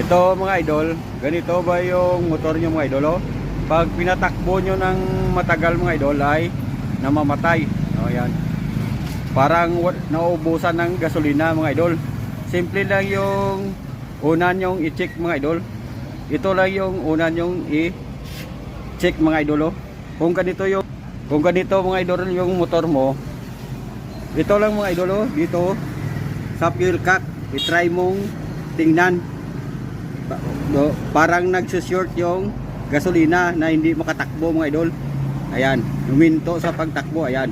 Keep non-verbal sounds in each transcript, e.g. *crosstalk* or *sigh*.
Ito mga idol, ganito ba yung motor nyo mga idol? Oh? Pag pinatakbo nyo ng matagal mga idol ay namamatay. O yan. Parang nauubusan ng gasolina mga idol. Simple lang yung una nyong i-check mga idol. Ito lang yung una nyong i-check mga idol. Oh. Kung ganito yung kung ganito mga idol yung motor mo, ito lang mga idol oh, dito sa fuel cap, i-try mong tingnan. No, parang nagsushort yung gasolina na hindi makatakbo mga idol. Ayan, huminto sa pagtakbo, ayan.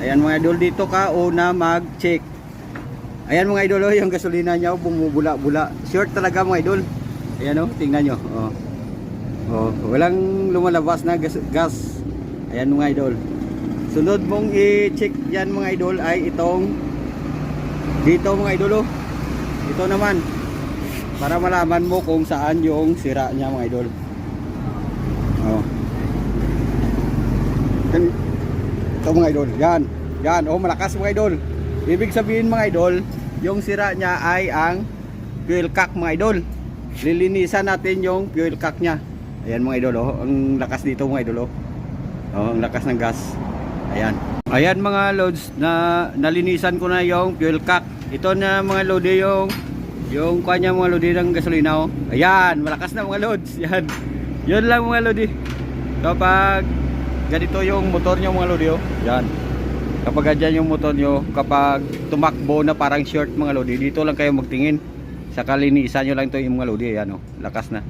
Ayan mga idol, dito ka una mag-check. Ayan mga idol, oh, yung gasolina niya oh, bumubula-bula. Short talaga mga idol. Ayan oh, tingnan nyo. Oh. Oh, walang lumalabas na gas. gas. Ayan mga idol. Sunod mong i-check yan mga idol ay itong dito mga idol oh. Ito naman para malaman mo kung saan yung sira niya mga idol. Oh. Ito mga idol. Yan. Yan. Oh, malakas mga idol. Ibig sabihin mga idol, yung sira niya ay ang fuel cock mga idol. Lilinisan natin yung fuel cock niya. Ayan mga idol oh. Ang lakas dito mga idol oh. Oh, ang lakas ng gas. Ayan. Ayan mga loads na nalinisan ko na yung fuel cock. Ito na mga load yung yung kanya mga load ng gasolina oh. Ayan, malakas na mga loads. *laughs* Yan. Yun lang mga load. Kapag ganito yung motor nyo mga load oh. Yan. Kapag ganyan yung motor nyo, kapag tumakbo na parang short mga lodi, dito lang kayo magtingin. Sa kalinisan nyo lang to yung mga lodi, ayan oh, lakas na.